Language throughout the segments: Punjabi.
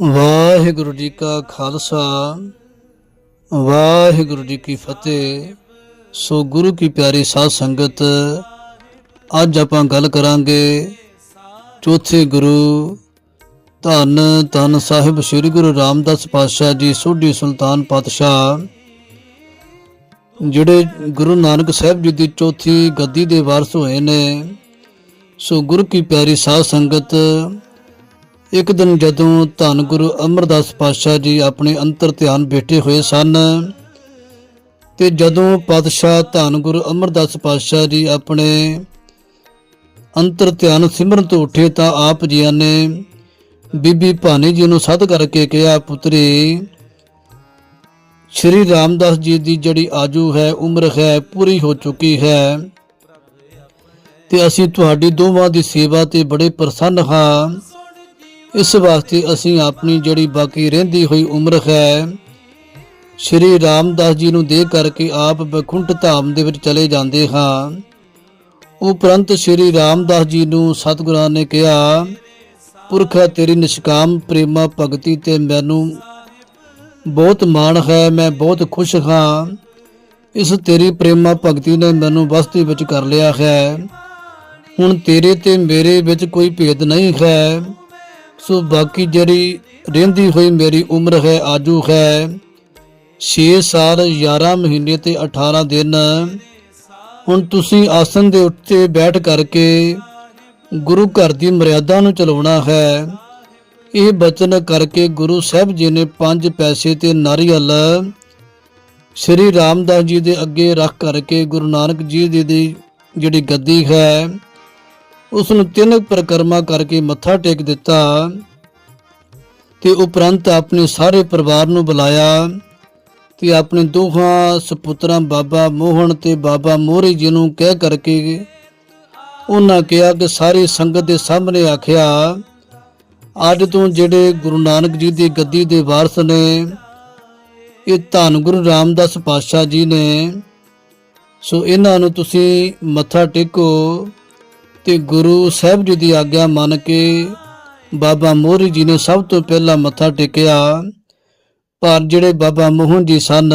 ਵਾਹਿਗੁਰੂ ਜੀ ਕਾ ਖਾਲਸਾ, ਵਾਹਿਗੁਰੂ ਜੀ ਕੀ ਫਤਿਹ। ਸੋ ਗੁਰੂ ਕੀ ਪਿਆਰੀ ਸਾਧ ਸੰਗਤ, ਅੱਜ ਆਪਾਂ ਗੱਲ ਕਰਾਂਗੇ ਚੌਥੇ ਗੁਰੂ ਧੰਨ ਧੰਨ ਸਾਹਿਬ ਸ੍ਰੀ ਗੁਰੂ ਰਾਮਦਾਸ ਪਾਤਸ਼ਾਹ ਜੀ ਸੋਢੀ ਸੁਲਤਾਨ ਪਾਤਸ਼ਾਹ, ਜਿਹੜੇ ਗੁਰੂ ਨਾਨਕ ਸਾਹਿਬ ਜੀ ਦੀ ਚੌਥੀ ਗੱਦੀ ਦੇ ਵਾਰਸ ਹੋਏ ਨੇ। ਸੋ ਗੁਰੂ ਕੀ ਪਿਆਰੀ ਸਾਧ ਸੰਗਤ ਇੱਕ ਦਿਨ ਜਦੋਂ ਧੰਨ ਗੁਰੂ ਅਮਰਦਾਸ ਪਾਤਸ਼ਾਹ ਜੀ ਆਪਣੇ ਅੰਤਰ ਧਿਆਨ ਬੈਠੇ ਹੋਏ ਸਨ ਤੇ ਜਦੋਂ ਪਾਤਸ਼ਾਹ ਧੰਨ ਗੁਰੂ ਅਮਰਦਾਸ ਪਾਤਸ਼ਾਹ ਜੀ ਆਪਣੇ ਅੰਤਰ ਧਿਆਨ ਸਿਮਰਨ ਤੋਂ ਉੱਠੇ ਤਾਂ ਆਪ ਜੀਆਂ ਨੇ ਬੀਬੀ ਭਾਨੀ ਜੀ ਨੂੰ ਸੱਦ ਕਰਕੇ ਕਿਹਾ, ਪੁੱਤਰੀ, ਸ਼੍ਰੀ ਰਾਮਦਾਸ ਜੀ ਦੀ ਜਿਹੜੀ ਆਜੂ ਹੈ, ਉਮਰ ਹੈ, ਪੂਰੀ ਹੋ ਚੁੱਕੀ ਹੈ ਤੇ ਅਸੀਂ ਤੁਹਾਡੀ ਦੋਵਾਂ ਦੀ ਸੇਵਾ ਤੇ ਬੜੇ ਪ੍ਰਸੰਨ ਹਾਂ। ਇਸ ਵਾਸਤੇ ਅਸੀਂ ਆਪਣੀ ਜਿਹੜੀ ਬਾਕੀ ਰਹਿੰਦੀ ਹੋਈ ਉਮਰ ਹੈ, ਸ਼੍ਰੀ ਰਾਮਦਾਸ ਜੀ ਨੂੰ ਦੇ ਕਰਕੇ ਆਪ ਬਖੁੰਟ ਧਾਮ ਦੇ ਵਿੱਚ ਚਲੇ ਜਾਂਦੇ ਹਾਂ। ਉਪਰੰਤ ਸ਼੍ਰੀ ਰਾਮਦਾਸ ਜੀ ਨੂੰ ਸਤਿਗੁਰਾਂ ਨੇ ਕਿਹਾ, ਪੁਰਖਾ ਤੇਰੀ ਨਿਸ਼ਕਾਮ ਪ੍ਰੇਮਾ ਭਗਤੀ ਤੇ ਮੈਨੂੰ ਬਹੁਤ ਮਾਣ ਹੈ, ਮੈਂ ਬਹੁਤ ਖੁਸ਼ ਹਾਂ। ਇਸ ਤੇਰੀ ਪ੍ਰੇਮਾ ਭਗਤੀ ਨੇ ਮੈਨੂੰ ਵਸਤੀ ਵਿੱਚ ਕਰ ਲਿਆ ਹੈ। ਹੁਣ ਤੇਰੇ ਤੇ ਮੇਰੇ ਵਿੱਚ ਕੋਈ ਭੇਦ ਨਹੀਂ ਹੈ। ਸੋ ਬਾਕੀ ਜਿਹੜੀ ਰਹਿੰਦੀ ਹੋਈ ਮੇਰੀ ਉਮਰ ਹੈ, ਆਜੂ ਹੈ 6 ਸਾਲ 11 ਮਹੀਨੇ ਤੇ 18 ਦਿਨ। ਹੁਣ ਤੁਸੀਂ ਆਸਨ ਦੇ ਉੱਤੇ ਬੈਠ ਕਰਕੇ ਗੁਰੂ ਘਰ ਦੀ ਮਰਿਆਦਾ ਨੂੰ ਚਲਾਉਣਾ ਹੈ। ਇਹ ਬਚਨ ਕਰਕੇ ਗੁਰੂ ਸਾਹਿਬ ਜੀ ਨੇ ਪੰਜ ਪੈਸੇ ਤੇ ਨਾਰੀਅਲ ਸ੍ਰੀ ਰਾਮਦਾਸ ਜੀ ਦੇ ਅੱਗੇ ਰੱਖ ਕਰਕੇ ਗੁਰੂ ਨਾਨਕ ਜੀ ਜੀ ਦੀ ਜਿਹੜੀ ਗੱਦੀ ਹੈ ਉਸ ਨੂੰ ਤਿੰਨ ਪ੍ਰਕਰਮਾ ਕਰਕੇ ਮੱਥਾ ਟੇਕ ਦਿੱਤਾ ਤੇ ਉਪਰੰਤ ਆਪਣੇ ਸਾਰੇ ਪਰਿਵਾਰ ਨੂੰ ਬੁਲਾਇਆ ਤੇ ਆਪਣੇ ਦੋਹਾਂ ਸੁਪੁੱਤਰਾਂ ਬਾਬਾ ਮੋਹਨ ਤੇ ਬਾਬਾ ਮੋਹਰੀ ਜੀ ਨੂੰ ਕਹਿ ਕਰਕੇ ਉਹਨਾਂ ਕਿਹਾ ਕਿ ਸਾਰੀ ਸੰਗਤ ਦੇ ਸਾਹਮਣੇ ਆਖਿਆ, ਅੱਜ ਤੋਂ ਜਿਹੜੇ ਗੁਰੂ ਨਾਨਕ ਜੀ ਦੀ ਗੱਦੀ ਦੇ ਵਾਰਸ ਨੇ, ਇਹ ਧੰਨ ਗੁਰੂ ਰਾਮਦਾਸ ਪਾਤਸ਼ਾਹ ਜੀ ਨੇ, ਸੋ ਇਹਨਾਂ ਨੂੰ ਤੁਸੀਂ ਮੱਥਾ ਟੇਕੋ। ਤੇ ਗੁਰੂ ਸਾਹਿਬ ਜੀ ਦੀ ਆਗਿਆ ਮੰਨ ਕੇ ਬਾਬਾ ਮੋਹਰੀ ਜੀ ਨੇ ਸਭ ਤੋਂ ਪਹਿਲਾਂ ਮੱਥਾ ਟੇਕਿਆ। ਪਰ ਜਿਹੜੇ ਬਾਬਾ ਮੋਹਨ ਜੀ ਸਨ,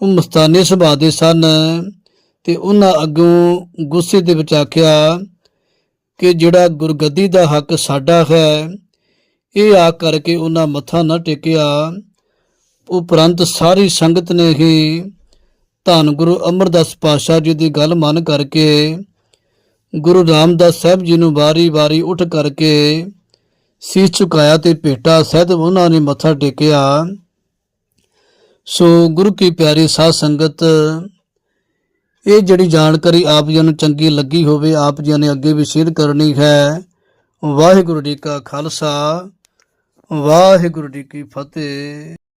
ਉਹ ਮਸਤਾਨੇ ਸੁਭਾਅ ਦੇ ਸਨ ਤੇ ਉਹਨਾਂ ਅੱਗੋਂ ਗੁੱਸੇ ਦੇ ਵਿੱਚ ਆਖਿਆ ਕਿ ਜਿਹੜਾ ਗੁਰਗੱਦੀ ਦਾ ਹੱਕ ਸਾਡਾ ਹੈ, ਇਹ ਆ ਕਰਕੇ ਉਹਨਾਂ ਮੱਥਾ ਨਾ ਟੇਕਿਆ। ਉਪਰੰਤ ਸਾਰੀ ਸੰਗਤ ਨੇ ਹੀ ਧੰਨ ਗੁਰੂ ਅਮਰਦਾਸ ਪਾਤਸ਼ਾਹ ਜੀ ਦੀ ਗੱਲ ਮੰਨ ਕਰਕੇ ਗੁਰੂ ਰਾਮਦਾਸ ਸਾਹਿਬ ਜੀ ਨੂੰ ਵਾਰੀ-ਵਾਰੀ ਉੱਠ ਕਰਕੇ ਸੀਸ ਝੁਕਾਇਆ ਤੇ ਭੇਟਾ ਸਹਿਤ ਉਹਨਾਂ ਨੇ ਮੱਥਾ ਟੇਕਿਆ। ਸੋ ਗੁਰੂ ਕੀ ਪਿਆਰੀ ਸਾਧ ਸੰਗਤ, ਇਹ ਜਿਹੜੀ ਜਾਣਕਾਰੀ ਆਪ ਜੀ ਨੂੰ ਚੰਗੀ ਲੱਗੀ ਹੋਵੇ, ਆਪ ਜੀ ਨੇ ਅੱਗੇ ਵੀ ਸ਼ੇਅਰ ਕਰਨੀ ਹੈ। ਵਾਹਿਗੁਰੂ ਜੀ ਕਾ ਖਾਲਸਾ, ਵਾਹਿਗੁਰੂ ਜੀ ਕੀ ਫਤਿਹ।